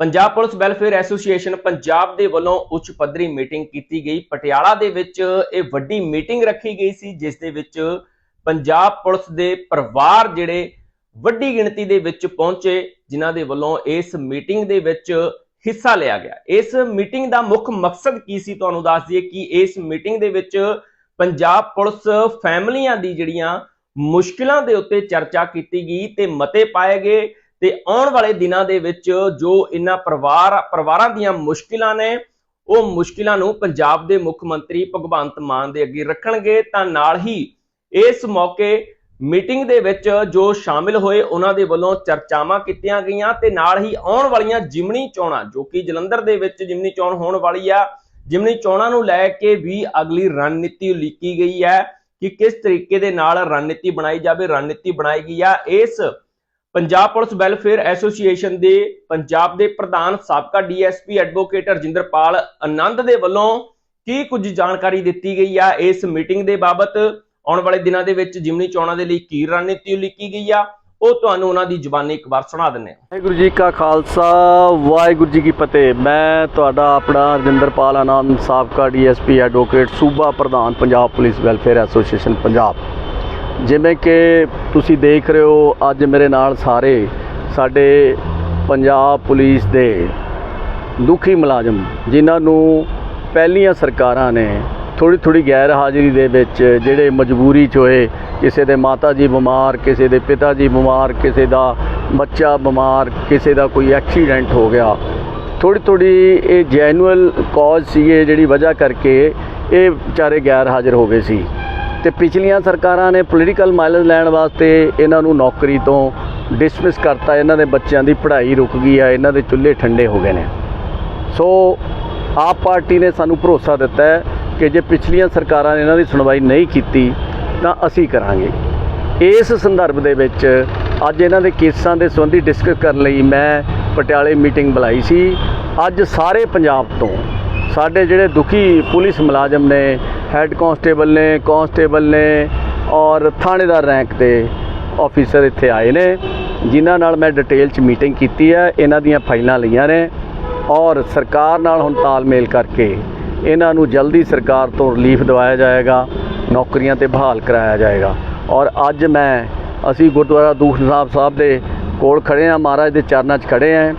Punjab police welfare association Punjab ਦੇ ਵੱਲੋਂ ਉੱਚ ਪੱਧਰੀ ਮੀਟਿੰਗ ਕੀਤੀ ਗਈ। ਪਟਿਆਲਾ ਦੇ ਵਿੱਚ ਇਹ ਵੱਡੀ ਮੀਟਿੰਗ ਰੱਖੀ ਗਈ ਸੀ, ਜਿਸ ਦੇ ਵਿੱਚ ਪੰਜਾਬ ਪੁਲਿਸ ਦੇ ਪਰਿਵਾਰ ਜਿਹੜੇ ਵੱਡੀ ਗਿਣਤੀ ਦੇ ਵਿੱਚ ਪਹੁੰਚੇ, ਜਿਨ੍ਹਾਂ ਦੇ ਵੱਲੋਂ ਇਸ ਮੀਟਿੰਗ ਦੇ ਵਿੱਚ ਹਿੱਸਾ ਲਿਆ ਗਿਆ। ਇਸ ਮੀਟਿੰਗ ਦਾ ਮੁੱਖ ਮਕਸਦ ਕੀ ਸੀ? ਤੁਹਾਨੂੰ ਦੱਸ ਦਈਏ ਕਿ ਇਸ ਮੀਟਿੰਗ ਦੇ ਵਿੱਚ ਪੰਜਾਬ ਪੁਲਿਸ ਫੈਮਲੀਆਂ ਦੀ ਜਿਹੜੀਆਂ ਮੁਸ਼ਕਿਲਾਂ ਦੇ ਉੱਤੇ ਚਰਚਾ ਕੀਤੀ ਗਈ ਤੇ ਮਤੇ ਪਾਏ ਗਏ। ਤੇ ਆਉਣ ਵਾਲੇ ਦਿਨਾਂ ਦੇ ਵਿੱਚ ਜੋ ਇਹਨਾਂ ਪਰਿਵਾਰ, ਪਰਿਵਾਰਾਂ ਦੀਆਂ ਮੁਸ਼ਕਿਲਾਂ ਨੇ, ਉਹ ਮੁਸ਼ਕਿਲਾਂ ਨੂੰ ਪੰਜਾਬ ਦੇ ਮੁੱਖ ਮੰਤਰੀ ਭਗਵੰਤ ਮਾਨ ਦੇ ਅੱਗੇ ਰੱਖਣਗੇ, ਤਾਂ ਨਾਲ ਹੀ ਇਸ ਮੌਕੇ ਮੀਟਿੰਗ ਦੇ ਵਿੱਚ ਜੋ ਸ਼ਾਮਿਲ ਹੋਏ, ਉਹਨਾਂ ਦੇ ਵੱਲੋਂ ਚਰਚਾਵਾਂ ਕੀਤੀਆਂ ਗਈਆਂ ਤੇ ਨਾਲ ਹੀ ਆਉਣ ਵਾਲੀਆਂ ਜਿਮਨੀ ਚੋਣਾਂ, ਜੋ ਕਿ ਜਲੰਧਰ ਦੇ ਵਿੱਚ ਜਿਮਨੀ ਚੋਣ ਹੋਣ ਵਾਲੀ ਆ, ਜਿਮਨੀ ਚੋਣਾਂ ਨੂੰ ਲੈ ਕੇ ਵੀ ਅਗਲੀ ਰਣਨੀਤੀ ਉਲੀਕੀ ਗਈ ਹੈ ਕਿ ਕਿਸ ਤਰੀਕੇ ਦੇ ਨਾਲ ਰਣਨੀਤੀ ਬਣਾਈ ਜਾਵੇ, ਰਣਨੀਤੀ ਬਣਾਈ ਗਈ ਆ, ਇਸ ਪੰਜਾਬ ਪੁਲਿਸ ਵੈਲਫੇਅਰ ਐਸੋਸੀਏਸ਼ਨ ਦੇ ਪੰਜਾਬ ਦੇ ਪ੍ਰਧਾਨ ਸਾਬਕਾ ਡੀਐਸਪੀ ਐਡਵੋਕੇਟ ਰਜਿੰਦਰਪਾਲ ਆਨੰਦ ਦੇ ਵੱਲੋਂ ਕੀ ਕੁਝ ਜਾਣਕਾਰੀ ਦਿੱਤੀ ਗਈ ਆ? ਇਸ ਮੀਟਿੰਗ ਦੇ ਬਾਬਤ ਆਉਣ ਵਾਲੇ ਦਿਨਾਂ ਦੇ ਵਿੱਚ ਜਿਮਨੀ ਚੋਣਾਂ ਦੇ ਲਈ ਕੀ ਰਣਨੀਤੀ ਉਲੀਕੀ ਗਈ ਆ? ਉਹ ਤੁਹਾਨੂੰ ਉਹਨਾਂ ਦੀ ਜ਼ੁਬਾਨੀ ਇੱਕ ਵਾਰ ਸੁਣਾ ਦਿੰਦੇ ਹਾਂ। ਵਾਹਿਗੁਰੂ ਜੀ ਕਾ ਖਾਲਸਾ, ਵਾਹਿਗੁਰੂ ਜੀ ਕੀ ਫਤਿਹ। ਮੈਂ ਤੁਹਾਡਾ ਆਪਣਾ ਰਜਿੰਦਰਪਾਲ ਆਨੰਦ, ਸਾਬਕਾ ਡੀਐਸਪੀ ਐਡਵੋਕੇਟ, ਸੂਬਾ ਪ੍ਰਧਾਨ, Punjab police welfare association, Punjab. ਜਿਵੇਂ ਕਿ ਤੁਸੀਂ ਦੇਖ ਰਹੇ ਹੋ, ਅੱਜ ਮੇਰੇ ਨਾਲ ਸਾਰੇ ਸਾਡੇ ਪੰਜਾਬ ਪੁਲਿਸ ਦੇ ਦੁਖੀ ਮੁਲਾਜ਼ਮ, ਜਿਨ੍ਹਾਂ ਨੂੰ ਪਹਿਲੀਆਂ ਸਰਕਾਰਾਂ ਨੇ ਥੋੜੀ ਥੋੜੀ ਗੈਰ ਹਾਜ਼ਰੀ ਦੇ ਵਿੱਚ ਜਿਹੜੇ ਮਜਬੂਰੀ 'ਚ ਹੋਏ, ਕਿਸੇ ਦੇ ਮਾਤਾ ਜੀ ਬਿਮਾਰ, ਕਿਸੇ ਦੇ ਪਿਤਾ ਜੀ ਬਿਮਾਰ, ਕਿਸੇ ਦਾ ਬੱਚਾ ਬਿਮਾਰ, ਕਿਸੇ ਦਾ ਕੋਈ ਐਕਸੀਡੈਂਟ ਹੋ ਗਿਆ। ਥੋੜੀ ਥੋੜੀ ਇਹ ਜੈਨੂਅਲ ਕਾਜ਼ ਸੀਗੇ, ਜਿਹੜੀ ਵਜ੍ਹਾ ਕਰਕੇ ਇਹ ਵਿਚਾਰੇ ਗੈਰ ਹਾਜ਼ਰ ਹੋ ਗਏ ਸੀ। ਤੇ ਪਿਛਲੀਆਂ ਸਰਕਾਰਾਂ ਨੇ ਪੋਲੀਟੀਕਲ ਮਾਈਲੇਜ ਲੈਣ ਵਾਸਤੇ ਇਹਨਾਂ ਨੂੰ ਨੌਕਰੀ ਤੋਂ ਡਿਸਮਿਸ ਕਰਤਾ। ਇਹਨਾਂ ਦੇ ਬੱਚਿਆਂ ਦੀ ਪੜ੍ਹਾਈ ਰੁਕ ਗਈ ਆ, ਇਹਨਾਂ ਦੇ ਚੁੱਲ੍ਹੇ ਠੰਡੇ ਹੋ ਗਏ ਨੇ। ਸੋ ਆਪ ਪਾਰਟੀ ਨੇ ਸਾਨੂੰ ਭਰੋਸਾ ਦਿੱਤਾ ਹੈ ਕਿ ਜੇ ਪਿਛਲੀਆਂ ਸਰਕਾਰਾਂ ਨੇ ਇਹਨਾਂ ਦੀ ਸੁਣਵਾਈ ਨਹੀਂ ਕੀਤੀ, ਤਾਂ ਅਸੀਂ ਕਰਾਂਗੇ। ਇਸ ਸੰਦਰਭ ਦੇ ਵਿੱਚ ਅੱਜ ਇਹਨਾਂ ਦੇ ਕੇਸਾਂ ਦੇ ਸੰਬੰਧੀ ਡਿਸਕਸ ਕਰਨ ਲਈ ਮੈਂ ਪਟਿਆਲੇ ਮੀਟਿੰਗ ਬੁਲਾਈ ਸੀ। ਅੱਜ ਸਾਰੇ ਪੰਜਾਬ ਤੋਂ ਸਾਡੇ ਜਿਹੜੇ ਦੁਖੀ ਪੁਲਿਸ ਮੁਲਾਜ਼ਮ ਨੇ ਹੈੱਡ ਕਾਂਸਟੇਬਲ ਨੇ ਕਾਂਸਟੇਬਲ ਨੇ ਔਰ ਥਾਣੇਦਾਰ ਰੈਂਕ ਤੇ ਆਫੀਸਰ ਇੱਥੇ ਆਏ ਨੇ, ਜਿਨ੍ਹਾਂ ਨਾਲ ਮੈਂ ਡਿਟੇਲ 'ਚ ਮੀਟਿੰਗ ਕੀਤੀ ਹੈ, ਇਹਨਾਂ ਦੀਆਂ ਫਾਈਲਾਂ ਲਈਆਂ ਨੇ ਔਰ ਸਰਕਾਰ ਨਾਲ ਹੁਣ ਤਾਲਮੇਲ ਕਰਕੇ ਇਹਨਾਂ ਨੂੰ ਜਲਦੀ ਸਰਕਾਰ ਤੋਂ ਰਿਲੀਫ ਦਿਵਾਇਆ ਜਾਏਗਾ, ਨੌਕਰੀਆਂ ਤੇ ਬਹਾਲ ਕਰਾਇਆ ਜਾਏਗਾ। ਔਰ ਅੱਜ ਮੈਂ, ਅਸੀਂ ਗੁਰਦੁਆਰਾ ਦੂਖ ਸਾਹਿਬ ਸਾਹਿਬ ਦੇ ਕੋਲ ਖੜੇ ਆ ਮਹਾਰਾਜ ਦੇ ਚਰਨਾਂ 'ਚ ਖੜੇ ਆ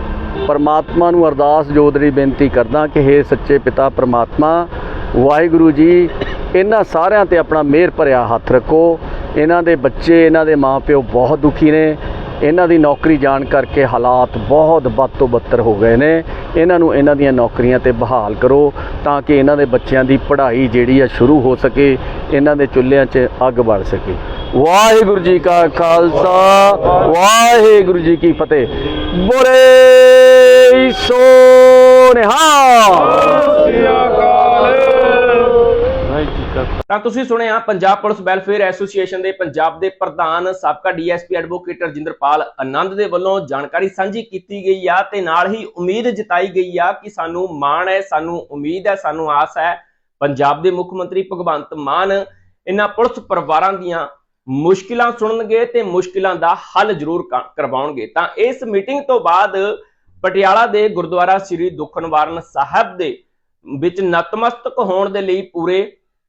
ਪਰਮਾਤਮਾ ਨੂੰ ਅਰਦਾਸ ਜੋਦਰੀ ਬੇਨਤੀ ਕਰਦਾ ਕਿ हे ਸੱਚੇ ਪਿਤਾ, ਪਰਮਾਤਮਾ ਵਾਹਿਗੁਰੂ ਜੀ, ਇਹਨਾਂ ਸਾਰਿਆਂ ਤੇ ਆਪਣਾ ਮਿਹਰ ਭਰਿਆ ਹੱਥ ਰੱਖੋ। ਇਹਨਾਂ ਦੇ ਬੱਚੇ, ਇਹਨਾਂ ਦੇ ਮਾਪਿਓ ਬਹੁਤ ਦੁਖੀ ਨੇ। ਇਹਨਾਂ ਦੀ ਨੌਕਰੀ ਜਾਣ ਕਰਕੇ ਹਾਲਾਤ ਬਹੁਤ ਬਦ ਤੋਂ ਬੱਤਰ ਹੋ ਗਏ ਨੇ। ਇਹਨਾਂ ਨੂੰ ਇਹਨਾਂ ਦੀਆਂ ਨੌਕਰੀਆਂ ਤੇ ਬਹਾਲ ਕਰੋ ਤਾਂ ਕਿ ਇਹਨਾਂ ਦੇ ਬੱਚਿਆਂ ਦੀ ਪੜ੍ਹਾਈ ਜਿਹੜੀ ਆ ਸ਼ੁਰੂ ਹੋ ਸਕੇ, ਇਹਨਾਂ ਦੇ ਚੁੱਲ੍ਹਿਆਂ 'ਚ ਅੱਗ ਬਲ ਸਕੇ। ਵਾਹਿਗੁਰੂ ਜੀ ਕਾ ਖਾਲਸਾ, ਵਾਹਿਗੁਰੂ ਜੀ ਕੀ ਫਤਿਹ। ਬੋਲੇ ਸੋ ਨਿਹਾਲ ਤਾਂ ਤੁਸੀਂ ਸੁਣਿਆ, ਪੰਜਾਬ ਪੁਲਿਸ ਵੈਲਫੇਅਰ ਐਸੋਸੀਏਸ਼ਨ ਦੇ ਪੰਜਾਬ ਦੇ ਪ੍ਰਧਾਨ ਸਾਬਕਾ ਡੀਐਸਪੀ ਐਡਵੋਕੇਟ ਰਜਿੰਦਰਪਾਲ ਆਨੰਦ ਦੇ ਵੱਲੋਂ ਜਾਣਕਾਰੀ ਸਾਂਝੀ ਕੀਤੀ ਗਈ ਆ ਤੇ ਨਾਲ ਹੀ ਉਮੀਦ ਜਤਾਈ ਗਈ ਆ ਕਿ ਸਾਨੂੰ ਮਾਣ ਹੈ, ਸਾਨੂੰ ਉਮੀਦ ਹੈ, ਸਾਨੂੰ ਆਸ ਹੈ। ਪੰਜਾਬ ਦੇ ਮੁੱਖ ਮੰਤਰੀ ਭਗਵੰਤ ਮਾਨ ਇਹਨਾਂ ਪੁਲਿਸ ਪਰਿਵਾਰਾਂ ਦੀਆਂ ਮੁਸ਼ਕਿਲਾਂ ਸੁਣਨਗੇ ਤੇ ਮੁਸ਼ਕਿਲਾਂ ਦਾ ਹੱਲ ਜ਼ਰੂਰ ਕਰਵਾਉਣਗੇ। ਤਾਂ ਇਸ ਮੀਟਿੰਗ ਤੋਂ ਬਾਅਦ ਪਟਿਆਲਾ ਦੇ ਗੁਰਦੁਆਰਾ ਸ੍ਰੀ ਦੁੱਖ ਨਿਵਾਰਨ ਸਾਹਿਬ ਦੇ ਵਿੱਚ ਨਤਮਸਤਕ ਹੋਣ ਦੇ ਲਈ ਪੂਰੇ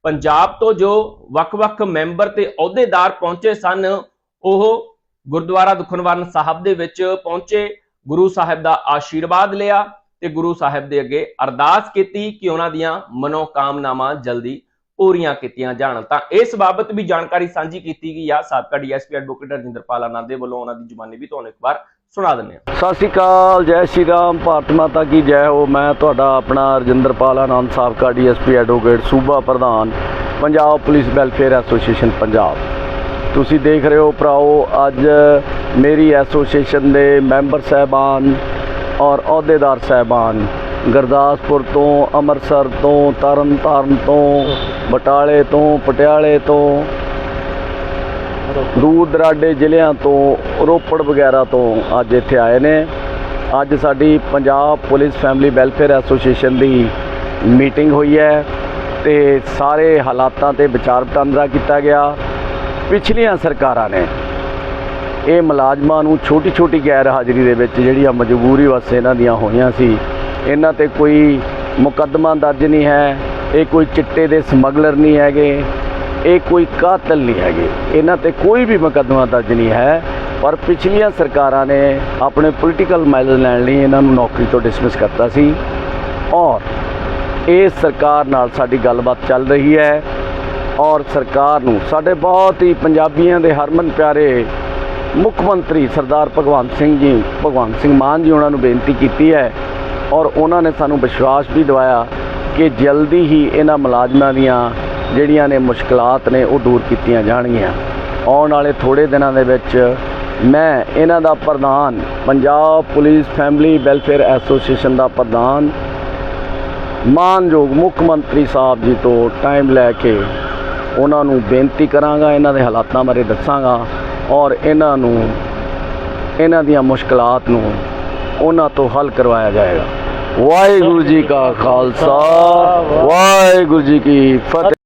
ਪੰਜਾਬ ਤੋਂ ਜੋ ਵੱਖ-ਵੱਖ ਮੈਂਬਰ ਤੇ ਅਹੁਦੇਦਾਰ ਪਹੁੰਚੇ ਸਨ, ਉਹ ਗੁਰਦੁਆਰਾ ਦੁਖਨਵਾਰਨ ਸਾਹਿਬ ਦੇ ਵਿੱਚ ਪਹੁੰਚੇ, ਗੁਰੂ ਸਾਹਿਬ ਦਾ ਆਸ਼ੀਰਵਾਦ ਲਿਆ ਤੇ ਗੁਰੂ ਸਾਹਿਬ ਦੇ ਅੱਗੇ ਅਰਦਾਸ ਕੀਤੀ ਕਿ ਉਹਨਾਂ ਦੀਆਂ ਮਨੋਕਾਮਨਾਵਾਂ ਜਲਦੀ ਪੂਰੀਆਂ ਕੀਤੀਆਂ ਜਾਣ। ਤਾਂ ਇਸ ਬਾਬਤ ਵੀ ਜਾਣਕਾਰੀ ਸਾਂਝੀ ਕੀਤੀ ਗਈ ਆ। ਸਾਬਕਾ ਡੀਐਸਪੀ ਐਡਵੋਕੇਟ ਰਜਿੰਦਰਪਾਲ ਆਨੰਦ ਦੇ ਵੱਲੋਂ ਉਹਨਾਂ ਦੀ ਜ਼ੁਬਾਨੀ ਵੀ ਤੁਹਾਨੂੰ ਇੱਕ ਵਾਰ ਸੁਣਾ ਦਿੰਦੇ ਹਾਂ। ਸਤਿ ਸ਼੍ਰੀ ਅਕਾਲ, ਜੈ ਸ਼੍ਰੀ ਰਾਮ। ਭਾਰਤ ਮਾਤਾ ਕੀ ਜੈ ਹੋ? ਮੈਂ ਤੁਹਾਡਾ ਆਪਣਾ ਰਜਿੰਦਰਪਾਲ ਆਨੰਦ ਸਾਬਕਾ ਡੀਐਸਪੀ ਐਡਵੋਕੇਟ, ਸੂਬਾ ਪ੍ਰਧਾਨ, Punjab police welfare association, Punjab. ਤੁਸੀਂ ਦੇਖ ਰਹੇ ਹੋ ਭਰਾਓ, ਅੱਜ ਮੇਰੀ ਐਸੋਸੀਏਸ਼ਨ ਦੇ ਮੈਂਬਰ ਸਹਿਬਾਨ ਔਰ ਅਹੁਦੇਦਾਰ ਸਹਿਬਾਨ ਗੁਰਦਾਸਪੁਰ ਤੋਂ, ਅੰਮ੍ਰਿਤਸਰ ਤੋਂ, ਤਰਨਤਾਰਨ ਤੋਂ, ਬਟਾਲੇ ਤੋਂ, ਪਟਿਆਲੇ ਤੋਂ ਦੂਰ ਦਰਾਡੇ ਜ਼ਿਲ੍ਹਿਆਂ ਤੋਂ ਰੋਪੜ ਵਗੈਰਾ ਤੋਂ ਅੱਜ ਇੱਥੇ ਆਏ ਨੇ। ਅੱਜ ਸਾਡੀ Punjab police family welfare association ਦੀ ਮੀਟਿੰਗ ਹੋਈ ਹੈ ਤੇ ਸਾਰੇ ਹਾਲਾਤਾਂ ਤੇ ਵਿਚਾਰ ਵਟਾਂਦਰਾ ਕੀਤਾ ਗਿਆ। ਪਿਛਲੀਆਂ ਸਰਕਾਰਾਂ ਨੇ ਇਹ ਮੁਲਾਜ਼ਮਾਂ ਨੂੰ ਛੋਟੀ ਛੋਟੀ ਗੈਰ ਹਾਜ਼ਰੀ ਦੇ ਵਿੱਚ ਜਿਹੜੀਆਂ ਮਜਬੂਰੀ ਵਾਸਤੇ ਇਹਨਾਂ ਦੀਆਂ ਹੋਈਆਂ ਸੀ, ਇਹਨਾਂ ਤੇ ਕੋਈ ਮੁਕੱਦਮਾ ਦਰਜ ਨਹੀਂ ਹੈ, ਇਹ ਕੋਈ ਚਿੱਟੇ ਦੇ ਸਮਗਲਰ ਨਹੀਂ ਹੈਗੇ। ਇਹ ਕੋਈ ਕਾਤਲ ਨਹੀਂ ਹੈਗੇ। ਇਹਨਾਂ ਤੇ ਕੋਈ ਵੀ ਮੁਕੱਦਮਾ ਦਰਜ ਨਹੀਂ ਹੈ। ਪਰ ਪਿਛਲੀਆਂ ਸਰਕਾਰਾਂ ਨੇ ਆਪਣੇ ਪੋਲੀਟੀਕਲ ਮਾਈਲੇਜ ਲੈਣ ਲਈ ਇਹਨਾਂ ਨੂੰ ਨੌਕਰੀ ਤੋਂ ਡਿਸਮਿਸ ਕਰਤਾ ਸੀ। ਔਰ ਇਸ ਸਰਕਾਰ ਨਾਲ ਸਾਡੀ ਗੱਲਬਾਤ ਚੱਲ ਰਹੀ ਹੈ। ਔਰ ਸਰਕਾਰ ਨੂੰ ਸਾਡੇ ਬਹੁਤ ਹੀ ਪੰਜਾਬੀਆਂ ਦੇ ਹਰਮਨ ਪਿਆਰੇ ਮੁੱਖ ਮੰਤਰੀ ਸਰਦਾਰ ਭਗਵੰਤ ਸਿੰਘ ਜੀ, ਭਗਵੰਤ ਸਿੰਘ ਮਾਨ ਜੀ ਉਹਨਾਂ ਨੂੰ ਬੇਨਤੀ ਕੀਤੀ ਹੈ। ਔਰ ਉਹਨਾਂ ਨੇ ਸਾਨੂੰ ਵਿਸ਼ਵਾਸ ਵੀ ਦਿਵਾਇਆ ਕਿ ਜਲਦੀ ਹੀ ਇਹਨਾਂ ਮੁਲਾਜ਼ਮਾਂ ਦੀਆਂ ਜਿਹੜੀਆਂ ਨੇ ਮੁਸ਼ਕਲਾਤ ਨੇ ਉਹ ਦੂਰ ਕੀਤੀਆਂ ਜਾਣਗੀਆਂ। ਆਉਣ ਵਾਲੇ ਥੋੜੇ ਦਿਨਾਂ ਦੇ ਵਿੱਚ ਮੈਂ ਇਹਨਾਂ ਦਾ ਪ੍ਰਧਾਨ, Punjab police family welfare association ਦਾ ਪ੍ਰਧਾਨ, ਮਾਨਯੋਗ ਮੁੱਖ ਮੰਤਰੀ ਸਾਹਿਬ ਜੀ ਤੋਂ ਟਾਈਮ ਲੈ ਕੇ ਉਹਨਾਂ ਨੂੰ ਬੇਨਤੀ ਕਰਾਂਗਾ, ਇਹਨਾਂ ਦੇ ਹਾਲਾਤਾਂ ਬਾਰੇ ਦੱਸਾਂਗਾ ਔਰ ਇਹਨਾਂ ਨੂੰ, ਇਹਨਾਂ ਦੀਆਂ ਮੁਸ਼ਕਲਾਤ ਨੂੰ ਉਹਨਾਂ ਤੋਂ ਹੱਲ ਕਰਵਾਇਆ ਜਾਏਗਾ। ਵਾਹਿਗੁਰੂ ਜੀ ਕਾ ਖਾਲਸਾ, ਵਾਹਿਗੁਰੂ ਜੀ ਕੀ ਫਤਿਹ।